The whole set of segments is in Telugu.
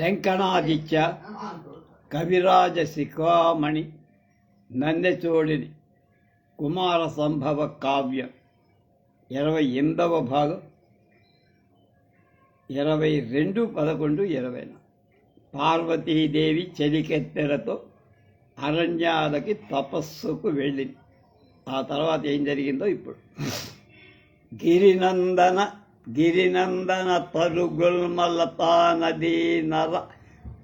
టెంకణాదిత్య కవిరాజ శిఖామణి నన్నెచోడిని కుమార సంభవ కావ్యం ఇరవై ఎనిమిదవ భాగం ఇరవై రెండు పదకొండు ఇరవై పార్వతీదేవి చెలికెత్తెలతో అరణ్యాలకి తపస్సుకు వెళ్ళింది ఆ తర్వాత ఏం జరిగిందో ఇప్పుడు గిరినందన గిరినందన తరుగుల్మలతా నదీ నర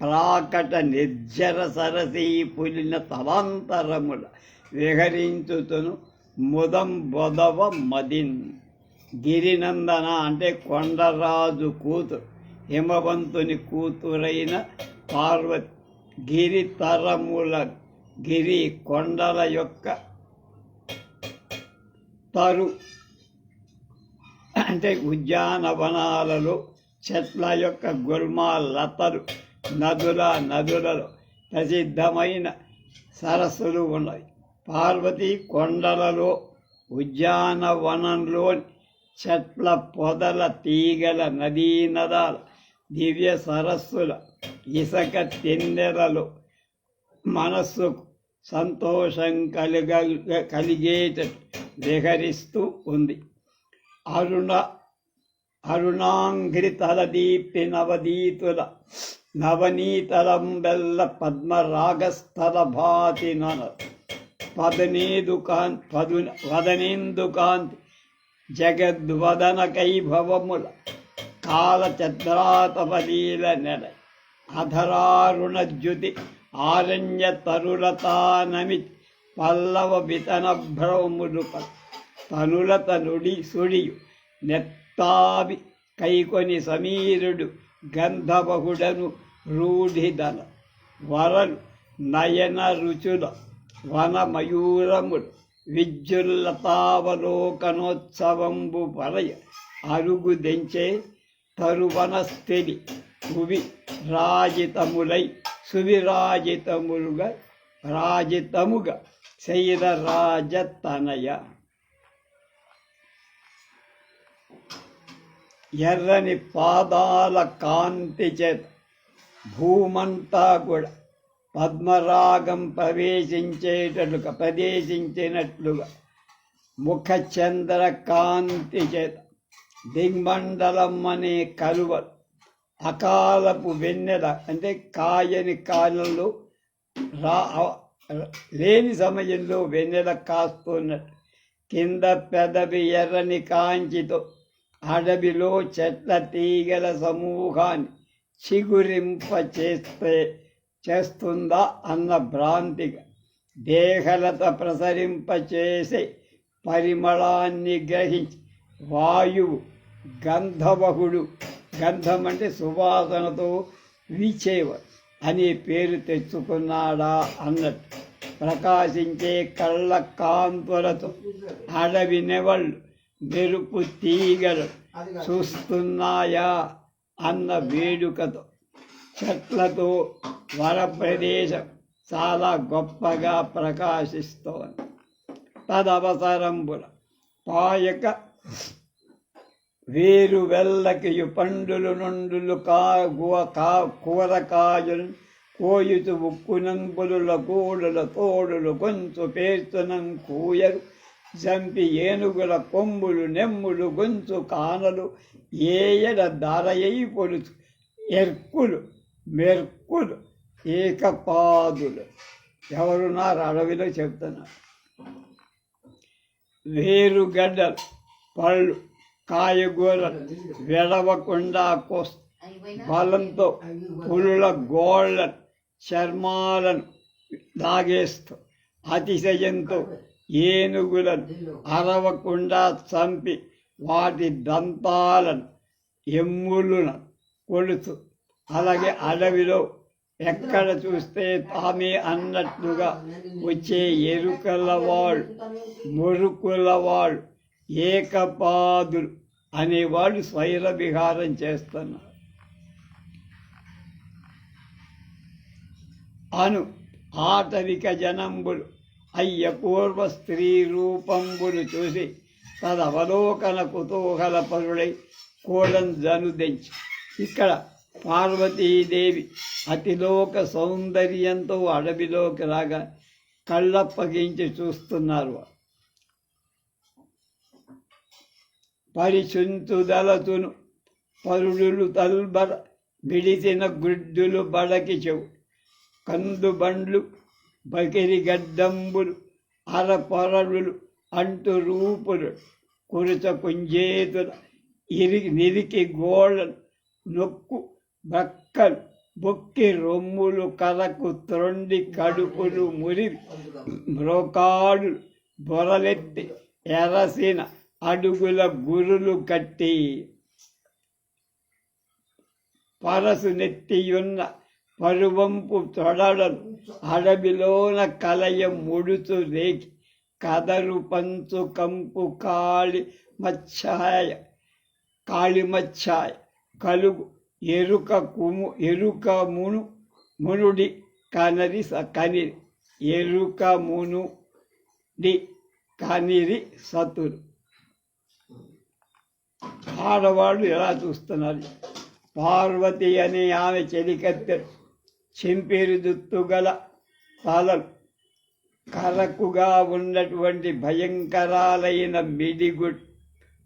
ప్రాకట నిర్జర సరసీ పులిన తవాంతరముల విహరించుతును ముదం బొదవ మదిన్. గిరినందన అంటే కొండరాజు కూతురు హిమవంతుని కూతురైన పార్వతి గిరి తరముల గిరి కొండల యొక్క తరు అంటే ఉద్యానవనాలలో చెట్ల యొక్క గుల్మ లతలు నదుల నదులలో ప్రసిద్ధమైన సరస్సులు ఉన్నాయి. పార్వతి కొండలలో ఉద్యానవనంలోని చెట్ల పొదల తీగల నదీ నదాల దివ్య సరస్సుల ఇసక తెన్నెలలో మనస్సుకు సంతోషం కలిగ కలిగేట విహరిస్తూ ఉంది. అరుణ అరుణాంఘ్రి తలదీప్తి నవదీతుల నవనీతలం బెల్ల పద్మరాగస్థల భాతి నన పదనేదు కాంతి పదు వదనేందు కాంతి జగద్వదన కైభవముల కాలచద్రాతపలీల నెల అధరారుణ జ్యుతి ఆరణ్య తరులతానమి పల్లవ వితన భ్రములు తనులతనుడి సుడియు. నెత్తావి కైకొని సమీరుడు గంధబహుడను రూఢిదల వరలు నయన రుచుల వనమయూరములు విద్యుల్లతావలోకనోత్సవంబు పరయ అరుగు దెంచే తరువనస్థితి భువి రాజితములై సువిరాజితములుగా రాజితముగా. శైల ఎర్రని పాదాల కాంతి చేత భూమంతా కూడా పద్మరాగం ప్రవేశించేటట్లుగా ప్రవేశించినట్లుగా ముఖ చంద్ర కాంతి చేత దిగ్మండలం అనే కలువ అకాలపు వెన్నెల అంటే కాయని కాలంలో రా లేని సమయంలో వెన్నెల కాస్తున్నట్టు కింద పెదవి ఎర్రని కాంచితో అడవిలో చెట్ల తీగల సమూహాన్ని చిగురింప చేస్తే చేస్తుందా అన్న భ్రాంతిగా దేహలత ప్రసరింప చేసే పరిమళాన్ని గ్రహించి వాయువు గంధవహుడు గంధం అంటే సువాసనతో వీచేవ అనే పేరు తెచ్చుకున్నాడా అన్నట్టు ప్రకాశించే కళ్ళ కాంతులతో అడవి నెవళ్ళు మెరుపు తీగలు చూస్తున్నాయా అన్న వేడుకతో. చెట్లతో వన ప్రదేశం చాలా గొప్పగా ప్రకాశిస్తోంది. తదవసరంబుల పాయక వేరు వెల్లకియు పండులు నుండులు కా గువ కా కూరకాయలు కోయుతు ఉక్కునంబుల కూడుల తోడులు గొంతు పేర్చునం కూయరు జంపి ఏనుగుల కొమ్ములు నెమ్ములు గొంతు కానలు ఏయడ దారయ్యి పొలుచు. ఎర్కులు మెర్కులు ఏకపాదులు. ఎవరున్నారు అడవిలో చెప్తున్నారు. వేరుగడ్డలు పళ్ళు కాయగూరలు వెడవకుండా కోస్ బలంతో పులుల గోళ్ళను చర్మాలను దాగేస్తూ అతిశయంతో ఏనుగులను అరవకుండా చంపి వాటి దంతాలను ఎమ్ములను కొలుసు అలాగే అడవిలో ఎక్కడ చూస్తే తామే అన్నట్లుగా వచ్చే ఎరుకల వాళ్ళు మురుకుల వాళ్ళు ఏకపాదులు అనేవాళ్ళు స్వైర విహారం చేస్తున్నారు. అను ఆటవిక జనంబులు అయ్య పూర్వ స్త్రీ రూపంబులు చూసి తదవలోకన కుతూహల పరుడై కోడం జనుదెంచి ఇక్కడ పార్వతీదేవి అతిలోక సౌందర్యంతో అడవిలోకి రాగా కళ్ళప్పగించి చూస్తున్నారు వారు. పరిచుంతుదలతును పరుడులు తల్బర విడిసిన గుడ్డులు బడకి చెవు కందుబండ్లు బకిరి గడ్డంబులు అరపరడులు అంటు రూపులు కురుచ కుంజేతుల ఇరికి నిరికి గోళ్ళలు నొక్కు బక్కలు బొక్కి రొమ్ములు కలకు త్రొండి కడుపులు మురి మ్రోకాడు బొరలెత్తి ఎరసిన అడుగుల గురులు కట్టి పరసు నెత్తియున్న పరువంపు తొడలను అడవిలోన కలయ ముడుచు రేకి కదరు పంచు కంపు కాళి మచ్చాయ కాళిమచ్చాయ కలుగు ఎరుక కుము ఎరుక మును మునుడి కనరి స కనిరి ఎరుక మునుడి కనిరి సతురు ఆడవాళ్ళు ఎలా చూస్తున్నారు? పార్వతి అనే ఆమె చెలికత్తెడు చింపిరి జుత్తు గల కరకుగా ఉన్నటువంటి భయంకరాలైన మిడిగు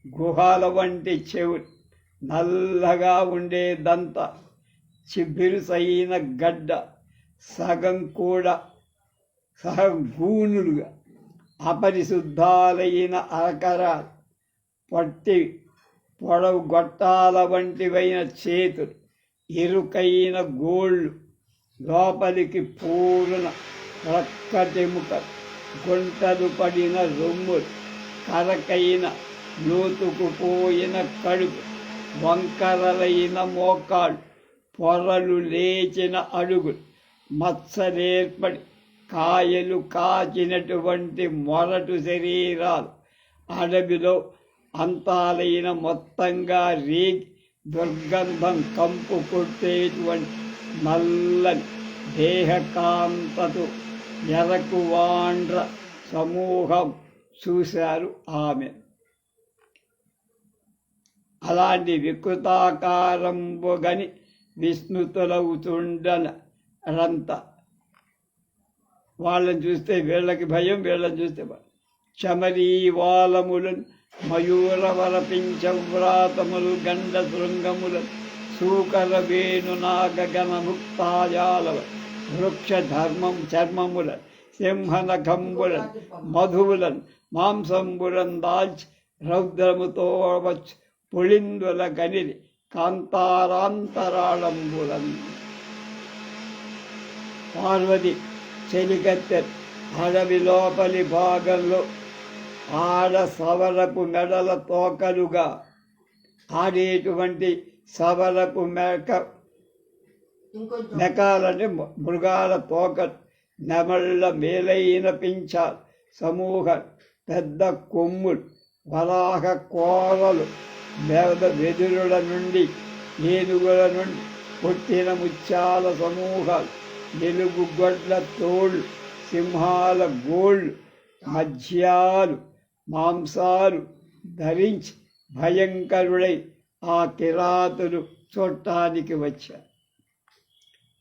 గుహాల వంటి చెవు నల్లగా ఉండే దంత చిబిరుసైన గడ్డ సగం కూడా సగం గూనులుగా అపరిశుద్ధాలైన అరకరాలు పట్టి పొడవు గొట్టాల వంటివైన చేతులు ఇరుకైన గోళ్ళు లోపలికి పూర్ణ రక్కటెముక గుంటలు పడిన రొమ్ము కరకైన లోతుకుపోయిన కడుపు వంకరలైన మోకాళ్ళు పొరలు లేచిన అడుగులు మత్సలేర్పడి కాయలు కాచినటువంటి మొరటు శరీరాలు అడవిలో అంతాలైన మొత్తంగా రేగి దుర్గంధం కంపు కొట్టేటువంటి నల్లని దేహకాంతతో ఎరకు వాండ్ర సమూహం చూశారు ఆమె. అలాంటి వికృతాకారంబుగని విస్మృతులవుతుండన రంత. వాళ్ళని చూస్తే వీళ్ళకి భయం వీళ్ళని చూస్తే భయం. చమరీవాలములను మయూరవరపించవ్రాతములు గండ శృంగములను సూకర వేణు నాగగణ ముక్తాయాలవ వృక్ష ధర్మం చర్మముల సింహనఖంబులన్ మధువులన్ మాంసంబులన్ దాల్చి రౌద్రముతో వచ్చు పుళిందుల గనిరి కాంతారాంతరాళంబులన్. పార్వతి చెలికత్తె అడవి లోపలి భాగంలో ఆడ సవరపు మెడల తోకలుగా ఆడేటువంటి సవరపు మెక మెకాలంటే మృగాల తోక నెమళ్ళ మేలైన పించాలు సమూహ పెద్ద కొమ్ములు వరాహ కోరలు వేద వెదురుల నుండి ఏనుగుల నుండి పుట్టిన ముత్యాల సమూహాలు వెలుగు గొడ్ల తోళ్ళు సింహాల గోళ్ళు మధ్యాలు మాంసాలు ధరించి భయంకరుడై ఆ కిరాతులు చూడటానికి వచ్చారు.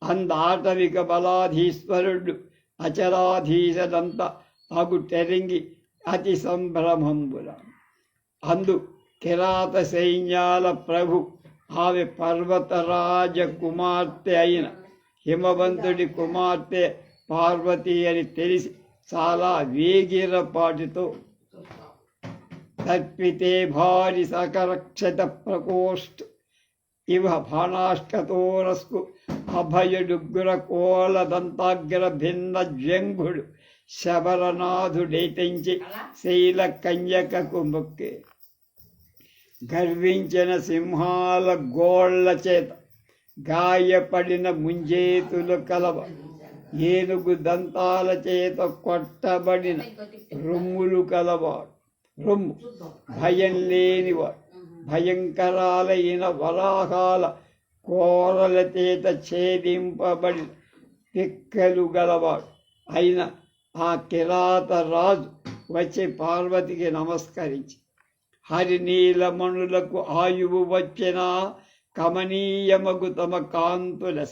అందాటవిక బలాధీశ్వరుడు అచరాధీశదంత అగు తెరింగి అతి సంభ్రమంబుల అందు కిరాత సైన్యాల ప్రభు ఆమె పర్వతరాజ కుమార్తె అయిన హిమవంతుడి కుమార్తె పార్వతి అని తెలిసి చాలా వేగిరపాటితో తర్పితే భారి సకరక్షత ప్రకోష్ఠ ఇవ బాణాష్కతోరస్కు అభయుడుగ్ర కోల దంతాగ్ర భిన్న జంఘుడు శబరనాథుడైతించి శైల కన్యకకు మొక్కే గర్వించిన సింహాల గోళ్ళ చేత గాయపడిన ముంజేతులు కలవ ఏనుగు దంతాల చేత కొట్టబడిన రొమ్ములు కలవాడు రొమ్ము భయం లేనివాడు భయంకరాలైన వరాహాల కోరల చేత ఛేదింపబడి తిక్కలు గలవాడు. అయిన ఆ కిరాత రాజు వచ్చి పార్వతికి నమస్కరించి హరినీలమణులకు ఆయువు వచ్చినా కమనీయమగు తమ కాంతుల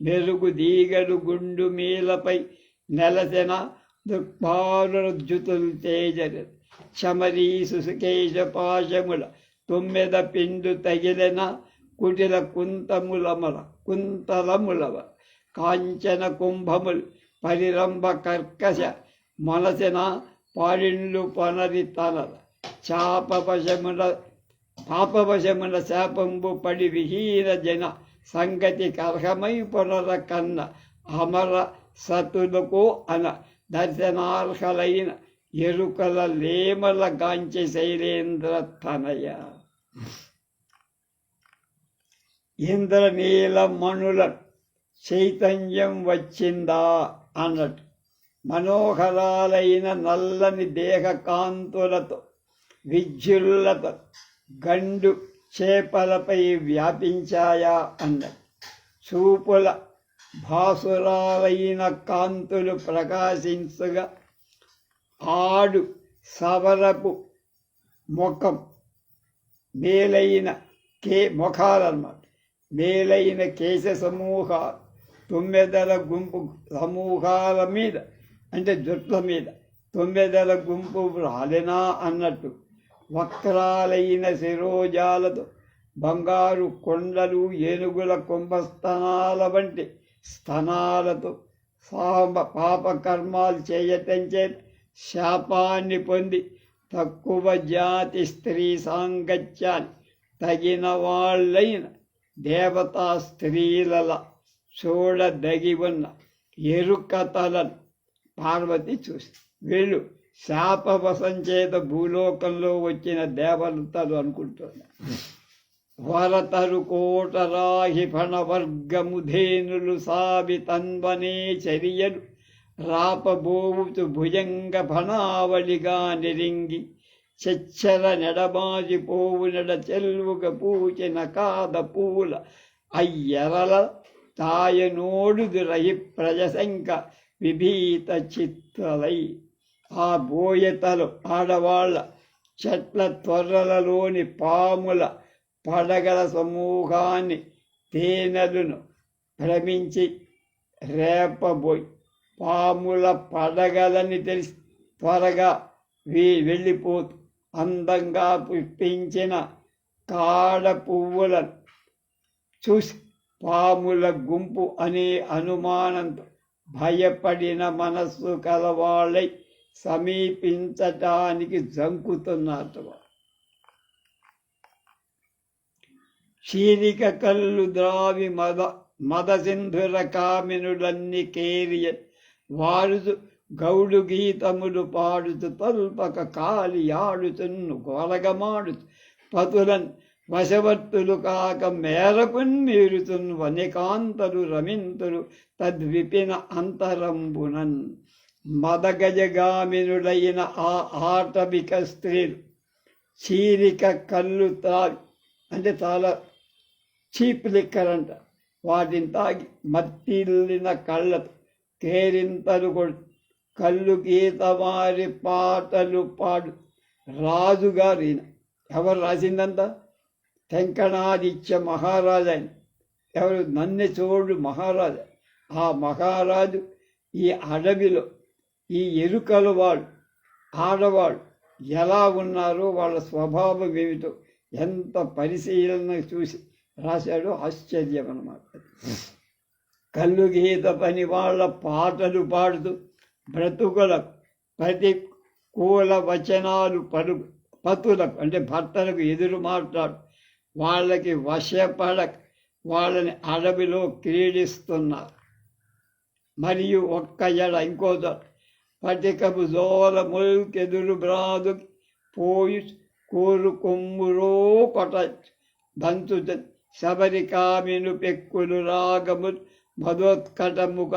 మెరుగు దీగలు గుండు మీలపై నెలసెన జ్యుతులు తేజరు. చమరీసు సుకేశ పాశముల తొమ్మిద పిండు తగిలిన కుటిల కుంతములమల కుంతలములవ కాంచన కుంభములు పరిరంభ కర్కశ మనసిన పాడిండ్లు పనరి తనల చాపవశముల పాపవశముల శాపంబు పడి విహీన జన సంగతి కర్హమై పునర కన్న అమర సతులకు అన దర్శనార్హలైన ఎరుకల లేమల గాంచి శైలేంద్ర తనయ. ఇంద్రనీల మణుల చైతన్యం వచ్చిందా అన్నట్టు. మనోహరాలైన నల్లని దేహ కాంతులతో విద్యుల్లతో గండు చేపలపై వ్యాపించాయా అన్నట్టు. చూపుల భాసురాలైన కాంతులు ప్రకాశించగా ఆడు సవరపు ముఖం మేలైన కే ముఖాలన్నమాట. మేలైన కేశ సమూహాలు తొమ్మిదల గుంపు సమూహాల మీద అంటే జుట్ల మీద. తొమ్మిదల గుంపు రాలినా అన్నట్టు. వక్రాలైన శిరోజాలతో బంగారు కొండలు ఏనుగుల కుంభస్తనాల వంటి స్తనాలతో సామ పాపకర్మాలు చేయటం చేత శాపాన్ని పొంది తక్కువ జాతి స్త్రీ సాంగత్యాన్ని తగిన వాళ్ళైన దేవతా స్త్రీల చూడదగి ఉన్న ఎరుకతలను పార్వతి చూసి వీళ్ళు శాపవశం చేత భూలోకంలో వచ్చిన దేవతలు అనుకుంటున్నారు వరతరు కోటరాహి ఫణవర్గము ధేనులు సావి తన్వనే చర్యలు రాపబోవుతు భుజంగ ఫణావళిగా నిరింగి చెచ్చర నెడమాజి నెడ చెల్వుగ పూచిన కాద పూల అయ్యరల తాయనోడుదు రహి ప్రజశంక విభీత చిత్తలై ఆ బోయతలు ఆడవాళ్ళ చెట్ల త్వరలలోని పాముల పడగల సమూహాన్ని తేనెలను భ్రమించి రేపబోయి పాముల పడగలని తెలిసి త్వరగా వీ వెళ్ళిపోతూ అందంగా పుష్పించిన కాడ పువ్వుల చూసి పాముల గుంపు అనే అనుమానంతో భయపడిన మనస్సు కలవాళ్ళై సమీపించటానికి జంకుతున్నారు. క్షీరిక కళ్ళు ద్రావి మద మదసింధుర కామినులన్నీ కేరియ వారుతు గౌడు గీతములు పాడుతూ తల్పక కాలి ఆడుతున్ను గోలగమాడుతు పతులన్ వశవర్తులు కాక మేరకు మీరుతున్ వనికాంతరు రమింతులు తద్విపిన అంతరంబునన్ మదగజగామినుడైన ఆ ఆటవిక స్త్రీలు చీరిక కళ్ళు తాగి అంటే చాలా చీప్ లిక్కర్ అంట. వాటిని తాగి మత్తిల్లిన కళ్ళతో కేరింతలు కళ్ళు కళ్ళు గీతమారి పాటలు పాడు రాజుగారు ఈయన ఎవరు రాసిందంతా తెంకణాదిత్య మహారాజు ఆయన ఎవరు నన్నె చోడు మహారాజు ఆ మహారాజు ఈ అడవిలో ఈ ఎరుకల వాళ్ళు ఆడవాళ్ళు ఎలా ఉన్నారో వాళ్ళ స్వభావం ఏమిటో ఎంత పరిశీలన చూసి రాశాడో ఆశ్చర్యం అన్నమాట కళ్ళు గీత పని వాళ్ళ పాటలు పాడుతూ బ్రతుకులకు ప్రతికూల వచనాలు పలు పతులకు అంటే భర్తలకు ఎదురు మాట్లాడు. వాళ్ళకి వశపడక వాళ్ళని అడవిలో క్రీడిస్తున్నారు మరియు ఒక్క ఎడ ఇంకో చోట పటికపు జోల ముల్కెదురు బ్రాదు పోయి కోరు కొమ్మురో కొట దంతు శబరికామిను పెక్కులు రాగము మధోత్కటముఖ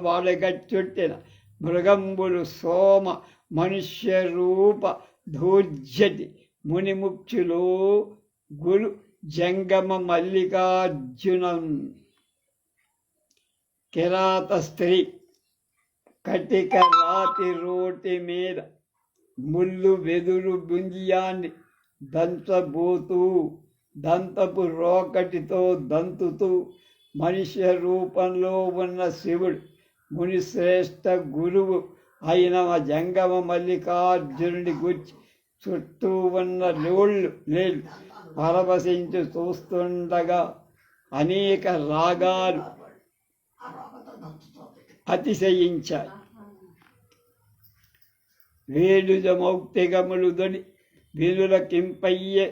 వాడగచ్చుట్టిన మృగంబులు సోమ మనుష్య రూప ధూర్జటి మునిముక్షులు గురు జంగమ మల్లికార్జునం కిరాత స్త్రీ కటిక రాతి రోటి మీద ముళ్ళు వెదురు బుంజియాన్ని దంతబోతూ దంతపు రోకటితో దంతుతూ మనిషి రూపంలో ఉన్న శివుడు మునిశ్రేష్ఠ గురువు అయిన జంగమ మల్లికార్జునుడి గుర్చి చుట్టూ ఉన్న లోళ్ళు నీళ్ళు పరవశించి చూస్తుండగా అనేక రాగాలు అతిశయించాయి. వేడుజ మౌక్తిగములు దొడి వినుల కింపయ్యే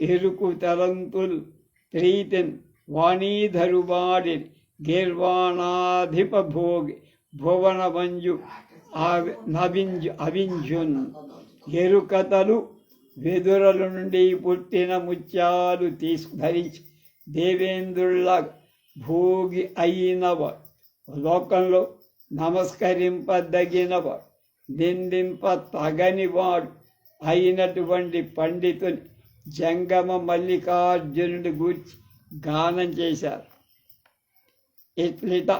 ఎరుకు తలంతులు ప్రీతిని వాణీధరువాడి గీర్వాణాధిప భోగి భువన నవింజు అవింజున్ ఎరుకతలు వెదురల నుండి పుట్టిన ముత్యాలు తీసుకు ధరించి దేవేంద్రుళ్ళ భోగి అయినవ. లోకంలో నమస్కరింపదగినవ. నిందింప తగనివాడు అయినటువంటి పండితుని జంగమ మల్లికార్జునుడి గూర్చి గానం చేశారు. ఇట్లిట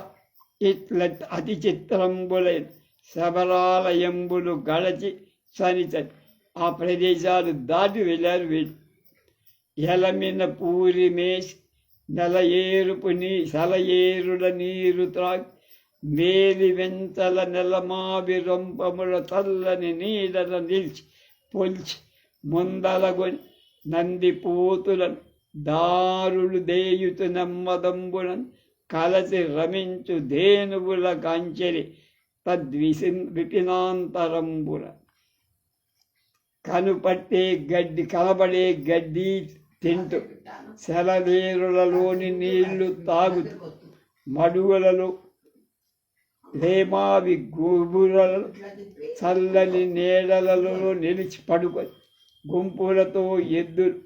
ఇట్లట్ అతి చిత్రంబులైన శబరాలయంబులు గడచి సనిచని ఆ ప్రదేశాలు దాటి వెళ్ళారు వీళ్ళు. ఎలమిన పూరి మేసి నెల ఏరుపు నీ ఏరుల నీరు త్రాగి మేలి వెంచల నెలమావి రొంపముల చల్లని నీడల నిలిచి పొల్చి ముందలగొని నంది పూతులను దారులు దేయుతు నెమ్మదంబులను కలసి రమించు ధేనువుల కాంచెరి తద్విసి విపినాంతరంబుల కనుపట్టే గడ్డి కలబడే గడ్డి తింటూ. సెలవేరులలోని నీళ్ళు తాగుతూ. మడుగులలో లేమావి గుబురలు చల్లని నీడలలో నిలిచి పడుకొని గుంపులతో ఎద్దులు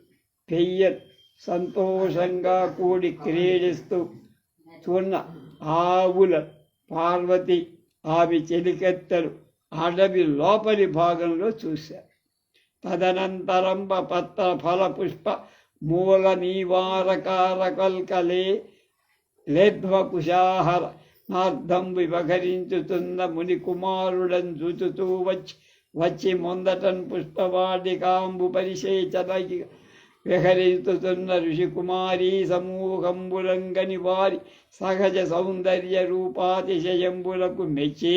పెయ్యలు సంతోషంగా కూడి క్రీడిస్తూ చూన్న ఆవుల పార్వతి ఆమె చెలికెత్తలు అడవి లోపలి భాగంలో చూశారు తదనంతరం పత్ర ఫల పుష్ప మూల నీవారకారకల్కలే లేధ్వకుశాహర నార్థం వివహరించుతున్న ముని కుమారుడన్ చూచుతూ వచ్చి వచ్చి ముందటన్ పుష్పవాటికాంబు పరిశేచనకి విహరిస్తున్న ఋషికుమారీ సమూహంబులంగని వారి సహజ సౌందర్య రూపాతిశయంబులకు మెచ్చి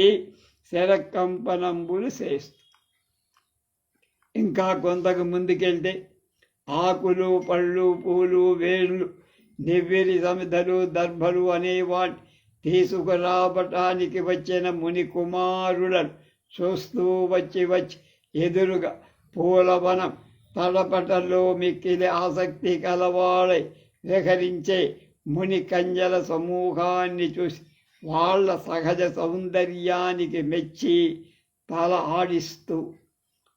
శరకంపనంబులు చేస్తూ ఇంకా కొంతకు ముందుకెళ్తే ఆకులు పళ్ళు పూలు వేళ్ళు నివ్విరి సమిధలు దర్భలు అనేవాటి తీసుకురావటానికి వచ్చిన ముని కుమారులను చూస్తూ వచ్చి వచ్చి ఎదురుగా పూలవనం తలపటలో మిక్కిలి ఆసక్తి కలవాడై విహరించే ముని కంజల సమూహాన్ని చూసి వాళ్ళ సహజ సౌందర్యానికి మెచ్చి తల ఆడిస్తూ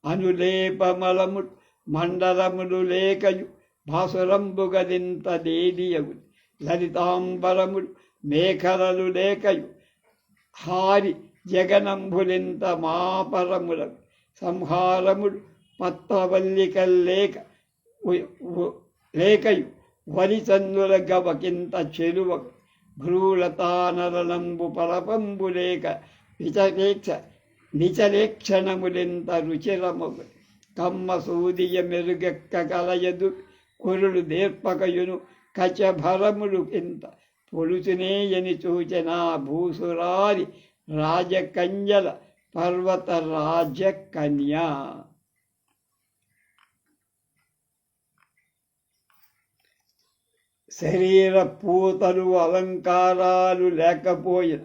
అనులేపమలము మండలములు లేకయు భాసురంబుగదింత దేడియగు లలితాంబరములు మేఖలలు లేకయు హారి జగనంబులింత మాపరములకు సంహారముడు పద్మవల్లికల్లేక లేకయు వరిచందుల గవకింత చెరువ భ్రూలతానరనంబు పరపంబు లేక విచలేక్ష నిచలేక్షణములింత రుచిరమగు. కమ్మ సూదియ మెరుగెక్క కలయదు కొరుడు దేర్పకయును కచభరములు కింత. పొలుచునేయని చూచిన భూసురారి రాజకంజల పర్వత రాజకన్యా. శరీర పూతలు అలంకారాలు లేకపోయిన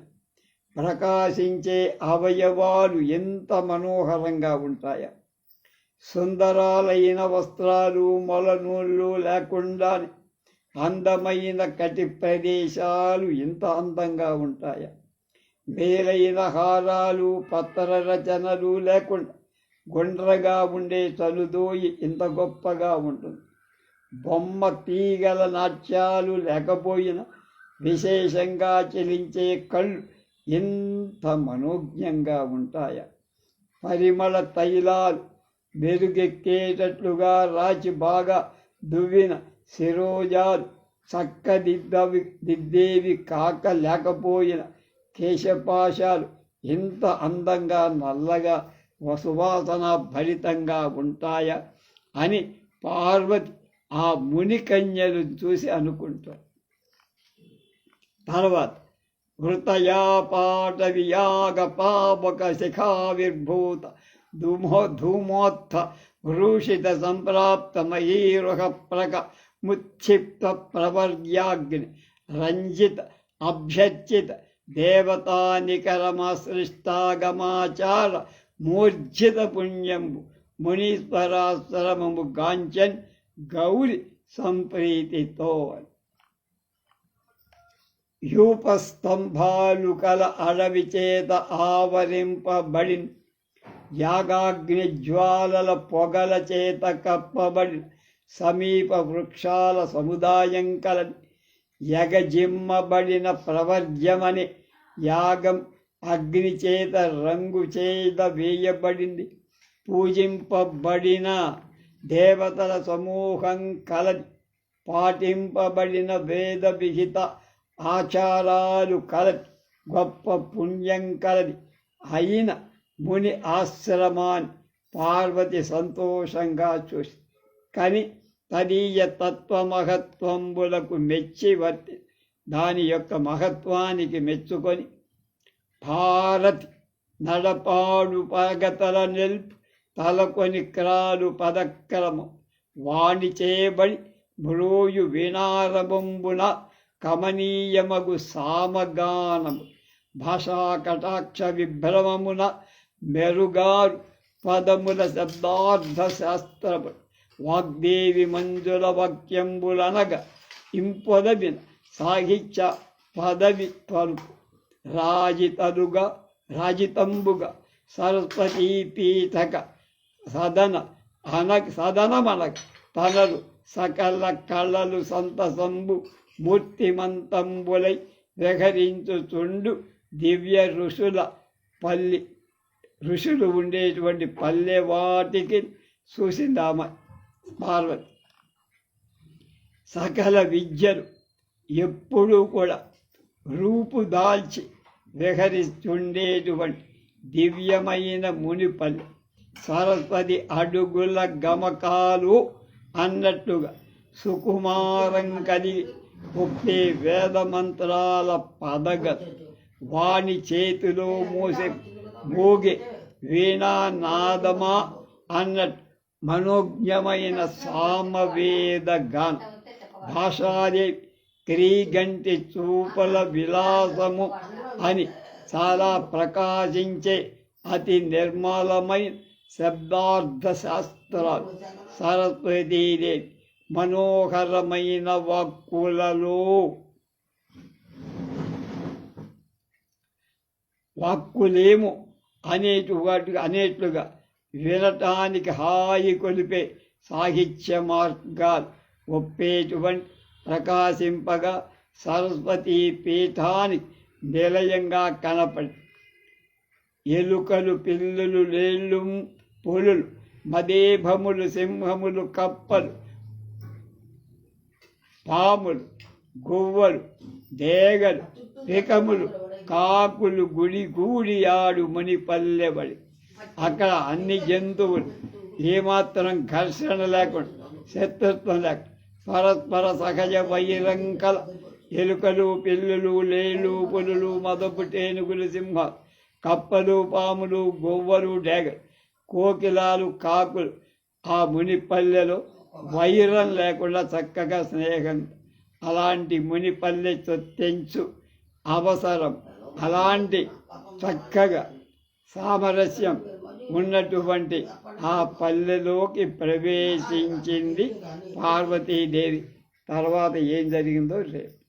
ప్రకాశించే అవయవాలు ఎంత మనోహరంగా ఉంటాయా? సుందరాలైన వస్త్రాలు మొలనూళ్ళు లేకుండా అందమైన కటి ప్రదేశాలు ఎంత అందంగా ఉంటాయా? మేలైన హారాలు పత్ర రచనలు లేకుండా గుండ్రగా ఉండే చలుదోయి ఇంత గొప్పగా ఉంటుంది. బొమ్మ తీగల నాట్యాలు లేకపోయినా విశేషంగా చెలించే కళ్ళు ఎంత మనోజ్ఞంగా ఉంటాయా. పరిమళ తైలాలు మెరుగెక్కేటట్లుగా రాచి బాగా దువ్విన శిరోజాలు చక్కదిద్దవి దిద్దేవి కాక లేకపోయిన కేశపాశాలు ఎంత అందంగా నల్లగా వసువాసన భరితంగా ఉంటాయా అని పార్వతి ఆ మునికన్యలు చూసి అనుకుంటారు తర్వాత వృతయా పాట వియాగ పాపక శిఖావిర్భూత ధూమో ధూమోత్థ భ్రూషిత సంప్రాప్త మయీరుహ ప్రక ముక్షిప్త ప్రవర్యాగ్ని రంజిత అభ్యర్చిత దేవతానికరమసృష్టాగమాచార మూర్ఛిత పుణ్యంబు మునీశ్వరాశ్రమము గాంచన్ గౌరి సంప్రీతితో యూపస్తంభాలు కల అడవి చేత ఆవరింపబడి యాగాగ్ని జ్వాలల పొగల చేత కప్పబడి సమీప వృక్షాల సముదాయం కలని. ఎగజిమ్మబడిన ప్రవర్జమని యాగం అగ్ని చేత రంగు చేత వేయబడింది. పూజింపబడిన దేవతల సమూహం కల పాటింపబడిన వేద విహిత ఆచారాలు కలది. గొప్ప పుణ్యం కలది. అయిన ముని ఆశ్రమాన్ని పార్వతి సంతోషంగా చూసి కానీ తదీయ తత్వమహత్వంబులకు మెచ్చి వర్తి దాని యొక్క మహత్వానికి మెచ్చుకొని భారతి నడపాడు పగతల నిల్పు తలకొని క్రాలు పదక్రము. వాణి చేయబడి మ్రోయు వినారబొంబున కమనీయమగు సామగానము. భాషా కటాక్ష విభ్రమమున మెరుగారు పదముల శబ్దార్థ శాస్త్రము. వాగ్దేవి మంజుల వాక్యంబులనగ ఇంపొదవిన సాహిత్య పదవి పలుపు రాజితరుగా రాజితంబుగా సరస్వతీ పీఠక సదన సాధన మనకి. తనలు సకల కళలు సంతసంబు మూర్తిమంతంబులై విహరించుచుండు దివ్య ఋషుల పల్లి. ఋషులు ఉండేటువంటి పల్లె వాటికి చూసిందామ పార్వతి. సకల విద్యలు ఎప్పుడూ కూడా రూపు దాల్చి విహరిస్తుండేటువంటి దివ్యమైన మునిపల్లి. సరస్వతి అడుగుల గమకాలు అన్నట్టుగా సుకుమారం కలిగి ఒకే వేద మంత్రాల పదగ వాణి చేతిలో మోసే మోగే వీణానాదమా అన్నట్టు మనోజ్ఞమైన సామవేద గాన్. భాషాదేవి క్రీగంటి చూపల విలాసము అని చాలా ప్రకాశించే అతి నిర్మలమైన శబ్దార్థ శాస్త్రాలు మనోహరమైన వాక్కులలో. వాక్కులేము అనేటుగా అనేట్లుగా వినటానికి హాయి కొలిపే సాహిత్య మార్గాలు ఒప్పేటువంటి ప్రకాశింపగా సరస్వతీ పీఠానికి నిలయంగా కనపడి ఎలుకలు పిల్లులు లేళ్ళు పులులు మదేభములు సింహములు కప్పలు పాములు గువ్వలు దేగలు పికములు కాకులు గుడి గూడి ఆడు మణి పల్లెబడి అక్కడ అన్ని జంతువులు ఏమాత్రం ఘర్షణ లేకుండా శత్రుత్వం లేకుండా పరస్పర సహజ వైరంకల ఎలుకలు పిల్లులు లేళ్ళు పులులు మదపు టేనుగులు సింహాలు కప్పలు పాములు గొవ్వలు డేగలు కోకిలాలు కాకులు ఆ మునిపల్లెలో వైరం లేకుండా చక్కగా స్నేహం. అలాంటి మునిపల్లె చొత్తెంచు అవసరం. అలాంటి చక్కగా సామరస్యం ఉన్నటువంటి ఆ పల్లెలోకి ప్రవేశించింది పార్వతీదేవి. తర్వాత ఏం జరిగిందో రేపు